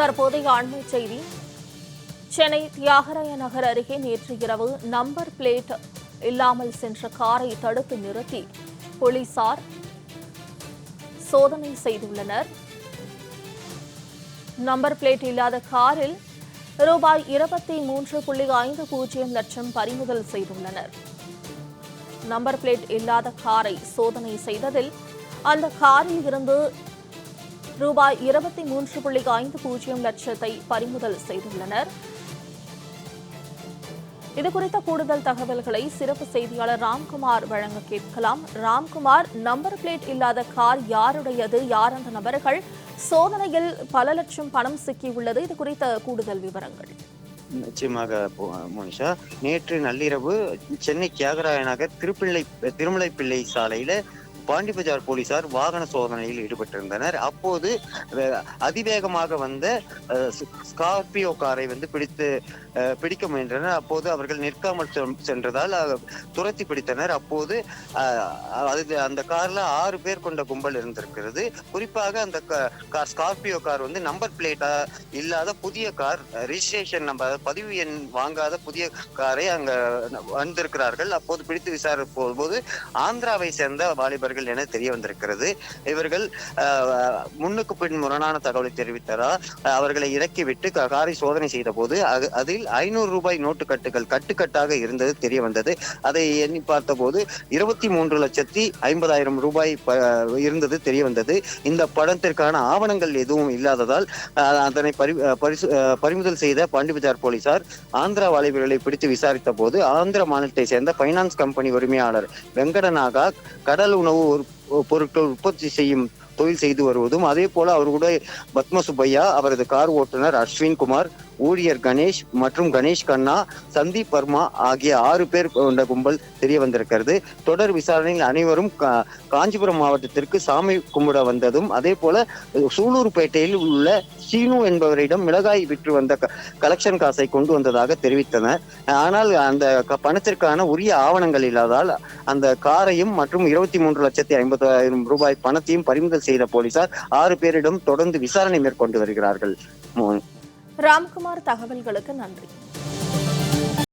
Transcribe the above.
தற்போதைய அண்மை செய்தி. சென்னை தியாகராய நகர் அருகே நேற்று இரவு நம்பர் பிளேட் இல்லாமல் சென்ற காரை தடுத்து நிறுத்தி போலீசார் சோதனை செய்துள்ளனர். நம்பர் பிளேட் இல்லாத காரில் ரூபாய் இருபத்தி மூன்று புள்ளி ஐந்து பூஜ்ஜியம் லட்சம் பறிமுதல் செய்துள்ளனர். நம்பர் பிளேட் இல்லாத காரை சோதனை செய்ததில் அந்த காரில் இருந்து ரூபாய் இருபத்தி மூன்று புள்ளி ஐந்து பூஜ்ஜியம் லட்சத்தை பறிமுதல் செய்துள்ளனர். இதுகுறித்த கூடுதல் தகவல்களை சிறப்பு செய்தியாளர் ராம்குமார் வழங்க கேட்கலாம். ராம்குமார் நம்பர் பிளேட் இல்லாத கார் யாருடையது யார் அந்த நபர்கள்? சோதனையில் பல லட்சம் பணம் சிக்கியுள்ளது. இது குறித்த கூடுதல் விவரங்கள். நிச்சயமாக மோனிஷா. நேற்று நள்ளிரவு சென்னை தியாகராய நகர் திருப்பிள்ளை திருமலை பிள்ளை சாலையில பாண்டி பஜார் போலீசார் வாகன சோதனையில் ஈடுபட்டிருந்தனர். அப்போது அதிவேகமாக வந்த ஸ்கார்பியோ காரை வந்து பிடித்து பிடிக்க முயன்றனர். அப்போது அவர்கள் நிற்காமல் சென்றதால் துரத்தி பிடித்தனர். அப்போது அது அந்த கார்ல ஆறு பேர் கொண்ட கும்பல் இருந்திருக்கிறது. குறிப்பாக அந்த க- கார் ஸ்கார்பியோ கார் வந்து நம்பர் பிளேட்டா இல்லாத புதிய கார் ரிஜிஸ்ட்ரேஷன் நம்ம பதிவு எண் வாங்காத புதிய காரை அங்க வந்திருக்கிறார்கள். அப்போது பிடித்து விசாரிப்போது ஆந்திராவை சேர்ந்த வாலிபர் வாலிபர்கள் என தெரிய வந்திருக்கிறது இவர்கள் முன்னுக்கு பின் முரணான தகவலை தெரிவித்தாரா அவர்களை இறக்கிவிட்டு காரை சோதனை செய்த போது அதில் ஐநூறு ரூபாய் நோட்டு கட்டுகள் கட்டுக்கட்டாக இருந்தது தெரிய வந்தது அதை எண்ணி பார்த்தபோது இருபத்தி மூன்று லட்சத்தி ஐம்பதாயிரம் ரூபாய் இருந்தது தெரிய வந்தது இந்த படத்திற்கான ஆவணங்கள் எதுவும் இல்லாததால் அதனை பறிமுதல் செய்த பாண்டிபஜார் போலீசார் ஆந்திரா வாலிபர்களை பிடித்து விசாரித்த போது ஆந்திர மாநிலத்தை சேர்ந்த பைனான்ஸ் கம்பெனி உரிமையாளர் வெங்கடநாகா கடல் உணவு பொருட்கள் உற்பத்தி செய்யும் தொழில் செய்து வருவதும் அதே போல அவர்களுடைய பத்ம சுப்பையா அவரது கார் ஓட்டுநர் அஸ்வின் குமார் ஊழியர் கணேஷ் மற்றும் கணேஷ் கண்ணா சந்தீப் வர்மா ஆகிய ஆறு பேர் கொண்ட கும்பல் தெரிய வந்திருக்கிறது. தொடர் விசாரணையில் அனைவரும் கா- காஞ்சிபுரம் மாவட்டத்திற்கு சாமி கும்பிட வந்ததும் அதே போல சூலூர்பேட்டையில் உள்ள சீனு என்பவரிடம் மிளகாய் விற்று வந்த க- கலெக்ஷன் காசை கொண்டு வந்ததாக தெரிவித்தனர். ஆனால் அந்த க- பணத்திற்கான உரிய ஆவணங்கள் இல்லாதால் அந்த காரையும் மற்றும் இருபத்தி மூன்று லட்சத்தி ஐம்பதாயிரம் ரூபாய் பணத்தையும் பறிமுதல் செய்த போலீசார் ஆறு பேரிடம் தொடர்ந்து விசாரணை மேற்கொண்டு வருகிறார்கள். ராம்குமார் தகவல்களுக்கு நன்றி.